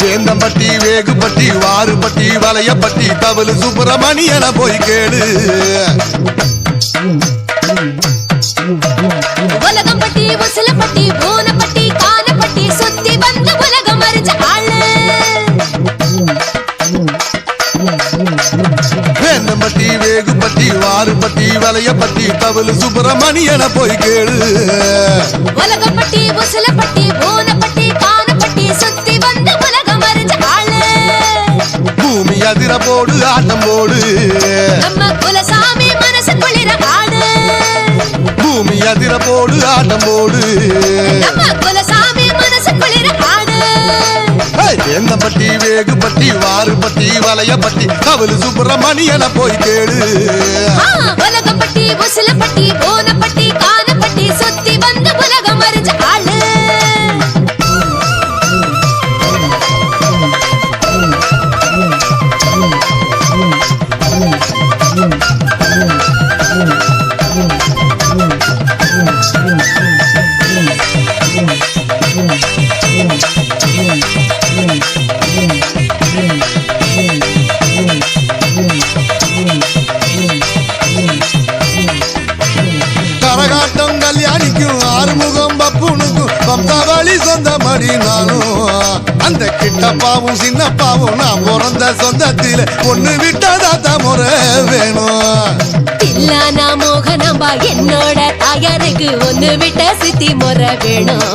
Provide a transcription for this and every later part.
வேந்தம்பட்டி வேகுப்பட்டி வாறுபட்டி வளையப்பட்டி தவளு சுப்பிரமணியன போய் கேளு. உலகம்பட்டி உசிலப்பட்டி பூனப்பட்டி கானப்பட்டி சுத்தி வந்து உலகம் அறிஞ்ச ஆளு. வேந்தம்பட்டி வேகுப்பட்டி வாறுபட்டி வளையப்பட்டி தவளு சுப்பிரமணியன போய் கேளு. உலகம்பட்டி உசிலப்பட்டி பூனப்பட்டி கானப்பட்டி சுத்தி வந்து உலகம் அறிஞ்ச ஆளு. பூமி அதிர போடு ஆட்டம் போடு. நம்ம குலசாமி மனசு குளிர ஆடு பூமி அதிர போடு ஆட்டம் போடு. நம்ம குலசாமி மனசு குளிர ஆடு வேகுப்பட்டி சுப்பிரமணியன போய் கேளு. கரகாட்டம் கல்யாணிக்கும் ஆறுமுகம் பப்புனுக்கும் வம்சாவளி சொந்த மடி நானும் அந்த கிட்டப்பாவும் சின்னப்பாவும் நான் பிறந்த சொந்தத்தில பொண்ணு விட்டதா முறை வேணும். தில்லானா மோகனாம்பா என்னோட தாயாருக்கு ஒண்ணு விட்ட சித்தி முறை வேணும்.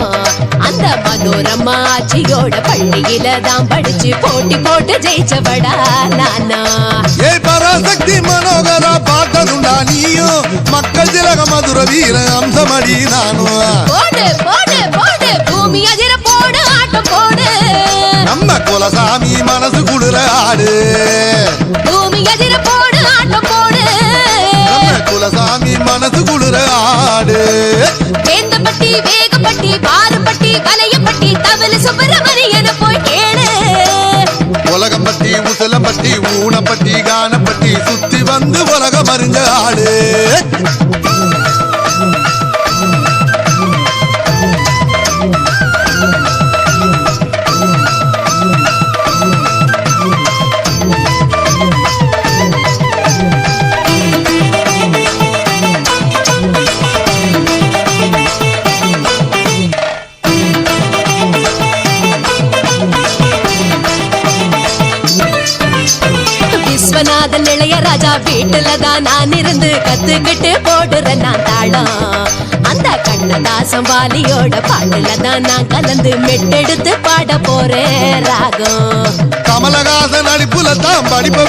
அந்த மனோரமா ஆச்சியோட பள்ளியில தான் படிச்சு போட்டி போட்டு ஜெயிச்சவடா நான். நீயும் மக்கள் திலக மதுர வீர அம்சமடி நானும். போடு போடு போடு பூமி அதிர போடு ஆட்டம் போடு. நம்ம குலசாமி மனசு குளிர ஆடு. பூமி அதிர போடு ஆட்டம் போடு. நம்ம குலசாமி மனசு குளிர ஆடு. வேந்தப்பட்டி வேகப்பட்டி பாருப்பட்டி சுத்தி வந்து உலகம் அறிஞ்ச ஆடு இளையராஜா வீட்டுல தான் நான் இருந்து கத்துக்கிட்டு போடுறேன் நான் தாளம் அந்த கண்ணதாசம் வாலியோட பாட்டுல தான் நான் கலந்து மெட்டெடுத்து பாட போறேன் ராகம். கமலஹாசன் அடிப்புல தான் படிப்பை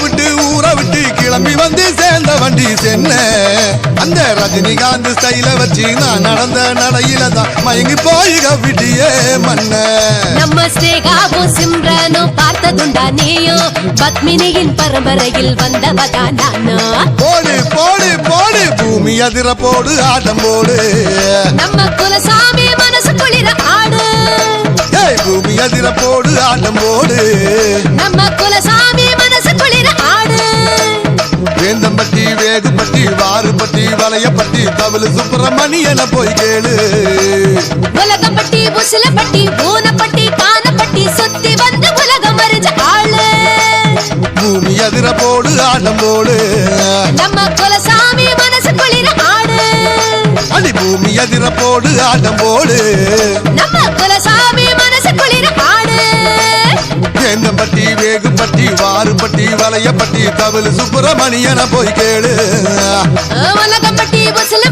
ரஜினிகாந்த் ஸ்டைல வச்சு நான் நடந்த நடையில தான் மயங்கி போய் கவிட்டியே மன்ன. நம்ம ஸ்ரேகாவும் சிம்ரனும் பார்த்ததுண்டா நீயும். பத்மினியின் பரம்பரையில் வந்தவதா நானும் போடு போடு போடு பூமி அதிர போடு ஆட்டம் போடு. நம்ம குலசாமி மனசு குளிர ஆடு. பூமி அதிர போடு ஆட்டம் போடு. நம்ம குலசாமி மனசு குளிர ஆடு. வேந்தம்பட்டி வேகுப்பட்டி வாறுபட்டி வளையப்பட்டி தவளு சுப்பிரமணியன போய் கேளு. உலகம்பட்டி உசிலப்பட்டி ஊனப்பட்டி கானப்பட்டி சுத்தி வந்து உலகம் அறிஞ்ச ஆளு. பூமி அதிர போடு ஆட்டம் போடு. நம்ம குலசாமி மனசு குளிர ஆடு. அடி பூமி அதிர போடு ஆட்டம் போடு. நம்ம குலசாமி மனசு குளிர ஆடு. வேந்தம்பட்டி வேகுப்பட்டி வலையப்பட்டி தவிழ் சுப்பிரமணியன போய் கேளு. உலகம்பட்டி உசிலப்பட்டி